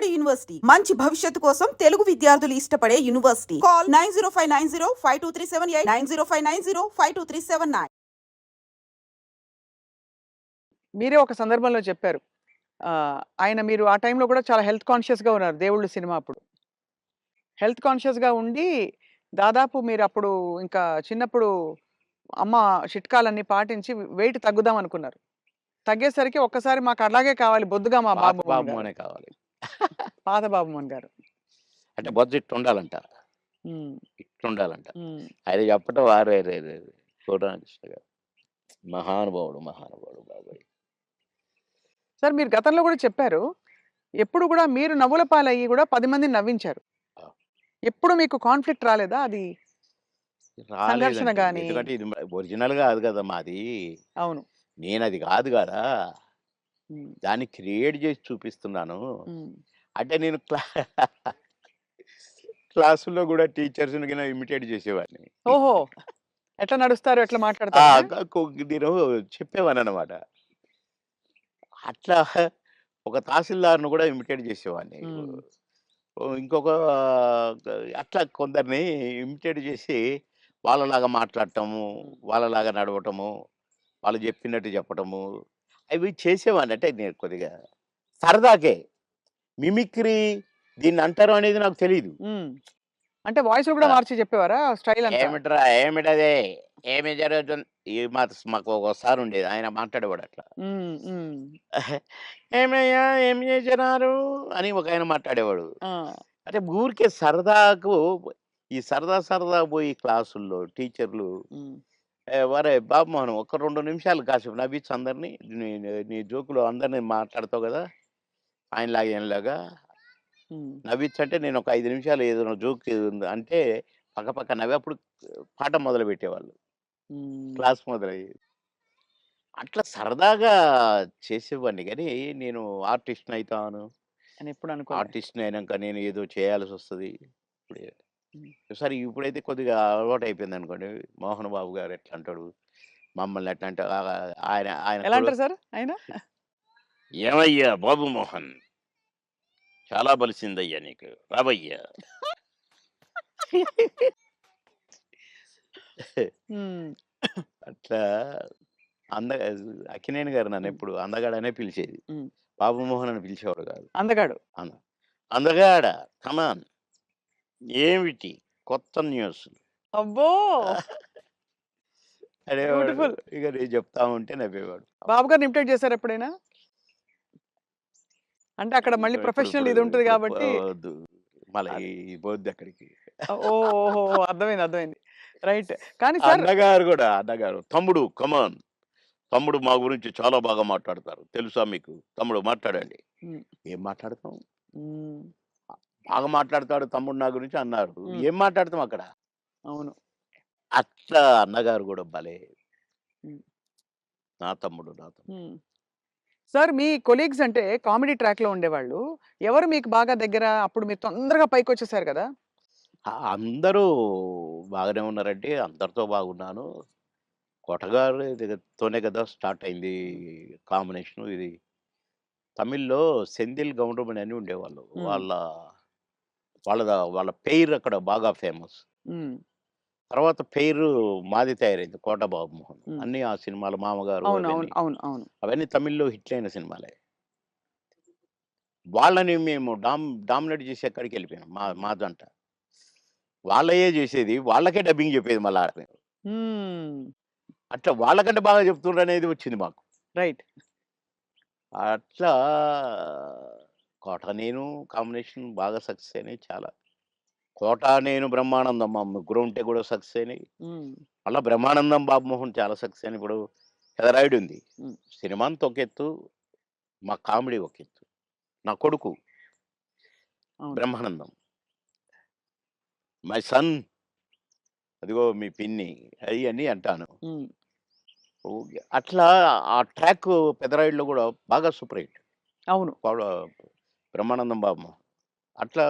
Vijayawada university. మంచి భవిష్యత్తు కోసం తెలుగు విద్యార్థులు ఇష్టపడే university. Call nine zero five nine zero five two three seven eight nine zero five nine zero five two three seven nine. మీరే ఒక సందర్భంలో చెప్పారు. ఆయన మీరు ఆ టైంలో కూడా చాలా హెల్త్ కాన్షియస్గా ఉన్నారు దేవుళ్ళు సినిమా అప్పుడు. హెల్త్ కాన్షియస్గా ఉండి దాదాపు మీరు అప్పుడు ఇంకా చిన్నప్పుడు అమ్మ చిట్కాలన్నీ పాటించి వెయిట్ తగ్గుదాం అనుకున్నారు. తగ్గేసరికి ఒక్కసారి మాకు అలాగే కావాలి బొద్దుగా మా బాబు బాబు. అనే కావాలి. పాత బాబు మోహన్ గారు. అంటే బొజ్జ ఇట్టు ఉండాలంట ఇట్టు ఉండాలంట అది చెప్పటం వారే. కోటరామకృష్ణ గారు. మహానుభావుడు మహానుభావుడు బాబాయ్. సార్ మీరు గతంలో కూడా చెప్పారు. ఎప్పుడు కూడా మీరు నవ్వుల పాలయ్యి కూడా పది మందిని నవ్వించారు. ఎప్పుడు మీకు కాన్ఫ్లిక్ట్ రాలేదా? అది ఎందుకంటే ఇది ఒరిజినల్ కాదు కదా మాది. అవును. నేను అది కాదు. కదా దాన్ని క్రియేట్ చేసి చూపిస్తున్నాను. అంటే నేను క్లా క్లాసుల్లో కూడా టీచర్స్ ఇమిటేట్ చేసేవాడిని. ఓహో! ఎట్లా నడుస్తారు? ఎట్లా మాట్లాడతారు? నేను చెప్పేవాను అనమాట అట్లా ఒక తహసీల్దార్ను కూడా ఇమిటేట్ చేసేవాడిని. ఇంకొక అట్లా కొందరిని ఇమిటేట్ చేసి వాళ్ళలాగా మాట్లాడటము వాళ్ళలాగా నడవటము వాళ్ళు చెప్పినట్టు చెప్పటము అవి చేసేవాడిని. అంటే నేను కొద్దిగా సరదాకే. మిమిక్రీ దీన్ని అంటారు అనేది నాకు తెలియదు. అంటే వాయిస్ కూడా. మార్చి చెప్పేవారా స్టైల్ ఏమిట్రా ఏమిటదే? ఏమి జరుగుతుంది? ఈ మా మాకు ఒకసారి ఉండేది ఆయన మాట్లాడేవాడు అట్లా. ఏమయ్యా ఏం చేసినారు అని ఒక ఆయన మాట్లాడేవాడు. అంటే ఊరికే సరదాకు ఈ సరదా సరదా పోయి క్లాసుల్లో టీచర్లు ఉమ్, "ఏ, వరే బాబు మోహన్ ఒక రెండు నిమిషాలు కాసేపు నవ్వించు అందరినీ. నీ జోకులు అందరినీ మాట్లాడతావు కదా. ఆయనలాగా ఈయనలాగా. నవ్వించంటే నేను ఒక ఐదు నిమిషాలు ఏదైనా జోక్ అంటే పక్క పక్క నవ్వి అప్పుడు పాట మొదలు పెట్టేవాళ్ళు. క్లాస్ మొదలయ్యేది అట్లా సరదాగా చేసేవాడిని కానీ నేను ఆర్టిస్ట్ని అవుతాను అని ఎప్పుడు అనుకో ఆర్టిస్ట్ని అయినాక నేను ఏదో చేయాల్సి వస్తుంది. ఇప్పుడు. సరే ఇప్పుడైతే కొద్దిగా అలవాటు అయిపోయింది అనుకోండి. మోహన్ బాబు గారు ఎట్లా అంటాడు? మమ్మల్ని ఎట్లా అంటే ఆయన ఆయన అంటారు సార్ ఆయన? ఏమయ్యా బాబు మోహన్? చాలా బలిసిందయ్యా నీకు. రాబయ్యా ఉమ్, అట్లా అంద అక్కినేని గారు నన్ను ఎప్పుడు అందగాడనే పిలిచేది. బాబు మోహన్ అని పిలిచేవాడు కాదు. అందగాడు. అందగాడ కమాన్ ఏమిటి? కొత్త న్యూస్. అబ్బో! అనేవాడు. Beautiful. ఇక నేను చెప్తా ఉంటే నవ్వేవాడు. బాబు గారిని ఇమిటేట్ చేశారు ఎప్పుడైనా? అంటే అక్కడ మళ్ళీ ప్రొఫెషనల్ ఇది ఉంటుంది కాబట్టి. మళ్ళీ పోద్ది అక్కడికి. ఓహో అర్థమైంది అర్థమైంది. రైట్. కానీ సార్ అన్నగారు కూడా అన్నగారు తమ్ముడు కమాన్ తమ్ముడు మా గురించి చాలా బాగా మాట్లాడతారు. తెలుసా మీకు? తమ్ముడు మాట్లాడండి. ఏం మాట్లాడతాం బాగా మాట్లాడతాడు తమ్ముడు నా గురించి అన్నారు. ఏం మాట్లాడతాం అక్కడ? అవును. అట్లా అన్నగారు కూడా భలే. నా తమ్ముడు నా తమ్ముడు. సార్ మీ కొలీగ్స్ అంటే కామెడీ ట్రాక్లో ఉండేవాళ్ళు. ఎవరు మీకు బాగా దగ్గర? అప్పుడు మీరు తొందరగా పైకి వచ్చేసారు కదా అందరూ బాగానే ఉన్నారంటే అందరితో బాగున్నాను. కొట్టగారు తోనే కదా స్టార్ట్ అయింది కాంబినేషన్ ఇది. తమిళ్ళో సెందిల్ గౌండమని అని ఉండేవాళ్ళు. వాళ్ళ వాళ్ళ వాళ్ళ పేరు అక్కడ బాగా ఫేమస్. తర్వాత పేరు మాది తయారైంది కోట బాబు మోహన్. అన్ని ఆ సినిమాలు మామగారు అవును అవును అవన్నీ. అవును అవును. అవన్నీ తమిళ్ళో హిట్ అయిన సినిమాలే. వాళ్ళని మేము డామ్ డామినేట్ చేసి ఎక్కడికి వెళ్ళిపోయాం. మా మా జంట వాళ్ళయే చేసేది వాళ్ళకే డబ్బింగ్ చెప్పేది మళ్ళీ. అట్లా వాళ్ళకంటే బాగా చెప్తుండ్రు అనేది వచ్చింది మాకు. రైట్. అట్లా కోట నేను కాంబినేషన్ బాగా సక్సెస్ అయినాయి చాలా. కోట నేను బ్రహ్మానందం మా ముగ్గురు ఉంటే కూడా సక్సెస్ అయినాయి. అలా బ్రహ్మానందం బాబు మోహన్ చాలా సక్సెస్ అయిన ఇప్పుడు పెదరాయుడు ఉంది. మ్మ్. సినిమా అంతా ఒక ఎత్తు మా కామెడీ ఒక ఎత్తు. నా కొడుకు బ్రహ్మానందం. మై సన్ అదిగో మీ పిన్ని అవి అని అంటాను. అట్లా ఆ ట్రాక్ పెదరాయుడులో కూడా బాగా సూపర్ హిట్ అవును. బ్రహ్మానందం బాబు అట్లా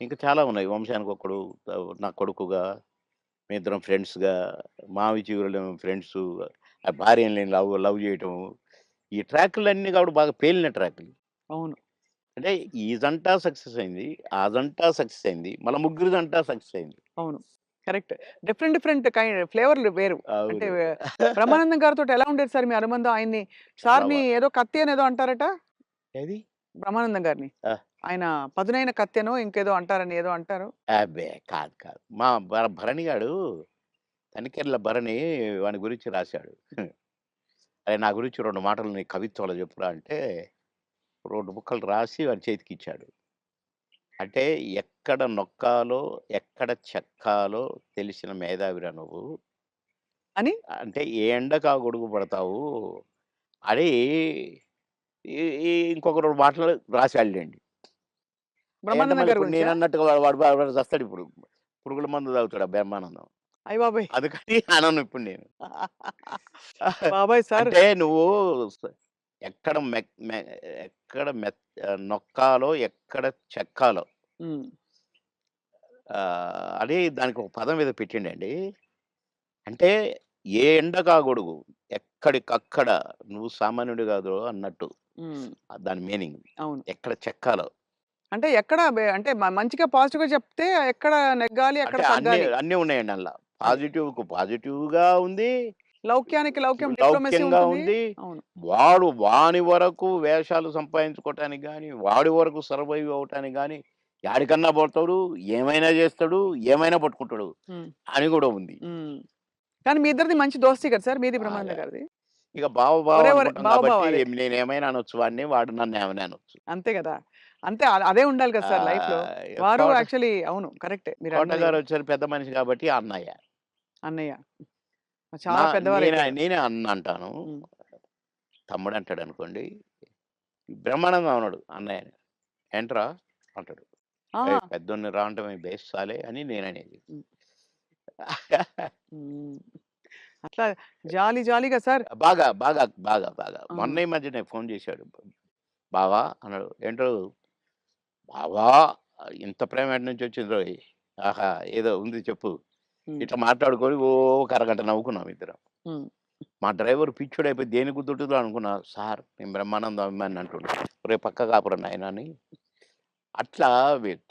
ఇంకా చాలా ఉన్నాయి వంశానికి ఒకడు నా కొడుకుగా మీ ఇద్దరం ఫ్రెండ్స్గా మావి చిగురులు ఫ్రెండ్స్ ఆ భార్యని లవ్ లవ్ చేయటం ఈ ట్రాక్లు అన్నీ కాబట్టి బాగా పేలిన ట్రాక్లు అవును అంటే ఈ జంట సక్సెస్ అయింది. ఆ జంట సక్సెస్ అయింది. మళ్ళా ముగ్గురి జంట సక్సెస్ అయింది. అవును. కరెక్ట్. డిఫరెంట్ డిఫరెంట్ కైండ్ ఫ్లేవర్‌లు వేరు. అంటే. బ్రహ్మానందం గారితోటి ఎలా ఉండేది సార్ మీ అనుబంధం ఆయన్ని? సార్‌ని ఏదో కత్తి అనేదో అంటారట? ఏది? బ్రహ్మానందం గారిని. ఆయన పదునైన కత్తెనో ఇంకేదో అంటారని ఏదో అంటారు. అబ్బే! కాదు కాదు. మా భ భరణి గాడు తనికెళ్ళ భరణి వాని గురించి రాశాడు. అరె నా గురించి 2 మాటలు నీ కవిత్వంలో చెప్పురా అంటే 2 ముక్కలు రాసి వాడి చేతికిచ్చాడు. అంటే ఎక్కడ నొక్కాలో, ఎక్కడ చెక్కాలో తెలిసిన మేధావిరా నువ్వు. అని? అంటే ఏ ఎండకు గొడుగు పడతావు అని ఈ ఈ ఇంకొక 2 మాటలు రాసాడులెండి. ఏంటే బ్రహ్మానందం గారి ఇప్పుడు గురించా? నేనన్నట్టుగా వాడు వాడు చస్తాడిప్పుడు. పురుగుల మందు తాగుతాడు బ్రహ్మానందం. అయ్య బాబోయ్! అందుకని అనను ఇప్పుడు నేను. బాబాయ్ సార్ అంటే నువ్వు ఎక్కడ ఎక్కడ నొక్కాలో, ఎక్కడ చెక్కాలో అని దానికి ఒక పదం ఏదో పెట్టిండండి. అంటే ఏ ఎండకు ఆ గొడుగు. ఎక్కడికక్కడ నువ్వు సామాన్యుడు కాదు అన్నట్టు. దాని మీనింగ్. అవును. ఎక్కడ చెక్కాలో. అంటే ఎక్కడ బె అంటే మ మంచిగా పాజిటివ్‌గా చెప్తే ఎక్కడ నెగ్గాలి, ఎక్కడ అంటే అన్నీ తగ్గాలి. అన్నీ ఉన్నాయండి అందులో. అది. పాజిటివ్‌కు పాజిటివ్‌గా ఉంది. లౌక్యానికి లౌక్యం డిప్లొమసీ లౌక్యంగా ఉంటుంది. ఉంది. అవును. వాడు వాని వరకు వేషాలు సంపాదించుకోవటానికి గాని, వాడి వరకు సర్వైవ్ అవ్వటానికి గాని, యాడికన్నా పోతాడు, ఏమైనా చేస్తాడు, ఏమైనా పట్టుకుంటాడు. అని కూడా ఉంది. కానీ మీ ఇద్దరిది మంచి దోస్తీ కదా సార్ మీది బ్రహ్మానందం బాగా. గారిది. ఇక బావ బావ ఒరే ఒరే అనుకుంటాం బావ బావ కాబట్టి అదే. నేనేమైనా అనొచ్చు వాడిని, వాడు నన్నేమైనా అనొచ్చు. అంతే కదా! అంతే అదే ఉండాలి కదా సార్ లైఫ్‌లో. ఆహ్, వారు యాక్చువల్లీ అవును. కరెక్టే. మీరు. కోటగారు వచ్చారు పెద్ద మనిషి కాబట్టి అన్నయ్య. అన్నయ్య. చాలా నేనే పెద్దవారైపోయారు. నేనే అన్న అంటాను. తమ్ముడు అంటాడనుకోండి. బ్రహ్మానందం అనడు అన్నయ్యని. ఏంట్రా అంటాడు. పెద్దోడిని రా అంటమే బేస్ సాలే అని నేననేది. అట్లా జాలీ జాలీగా సార్ బాగా, బాగా, బాగా, బాగా. మొన్న ఈ మధ్యనే ఫోన్ చేశాడు. బావా అన్నాడు. ఏంటో బావా ఇంత ప్రేమ ఎటు నుంచి వచ్చిందోయ్! ఆహా! ఏదో ఉంది చెప్పు. ఇట్లా మాట్లాడుకొని ఓ ఒక అరగంట నవ్వుకున్నాం ఇద్దరం. మా డ్రైవర్ పిచ్చోడైపోయి దేనికి గుద్దుతుందో అనుకున్నా. సార్ నేను బ్రహ్మానందం అభిమానిని అంటుండు. ఒరేయ్ పక్క కాపురా నాయనా అని. అట్లా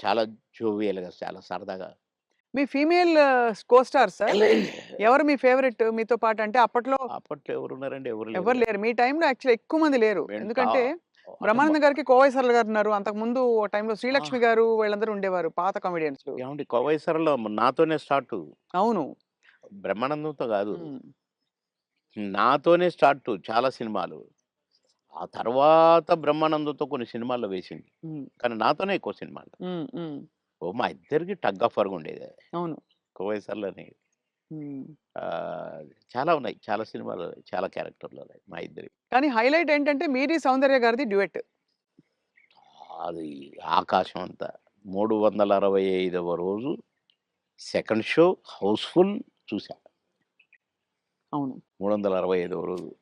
చాలా జోవియల్‌గా చాలా సరదాగా. మీ ఫీమేల్ కో స్టార్ సార్? ఎవరు మీ ఫేవరెట్ మీతో పాటు? అంటే అప్పట్లో అప్పట్లో ఎవరున్నారండి? ఎవరు ఎవరు లేరు. మీ టైమ్‌లో యాక్చువల్లీ ఎక్కువ మంది లేరు. ఎందుకంటే బ్రహ్మానందం గారికి కోవై సరళ గారు ఉన్నారు. అంతకుముందు ఓ టైమ్‌లో ఆ! శ్రీలక్ష్మి గారు వీళ్ళందరూ ఉండేవారు పాత కామెడియన్సు. ఏవండీ కోవై సరళ నాతోనే స్టార్టు. అవును. బ్రహ్మానందంతో కాదు. నాతోనే స్టార్టు చాలా సినిమాలు. ఆ తర్వాత బ్రహ్మానందంతో కొన్ని సినిమాల్లో వేసింది. కానీ నాతోనే ఎక్కువ సినిమాలు. ఓ మా ఇద్దరికి టగ్ ఆఫ్ వార్‌గా ఉండేది. అవును. కోవై సరళని. హ్మ్. ఆహ్, చాలా ఉన్నాయి. చాలా సినిమాలు, చాలా క్యారెక్టర్‌లు ఉన్నాయి మా ఇద్దరివి. కానీ హైలైట్ ఏంటంటే మీది సౌందర్య గారిది డ్యూయెట్. అది ఆకాశం అంత. 365వ రోజు సెకండ్ షో హౌస్‌ఫుల్ చూసా. అవును. 365వ రోజు.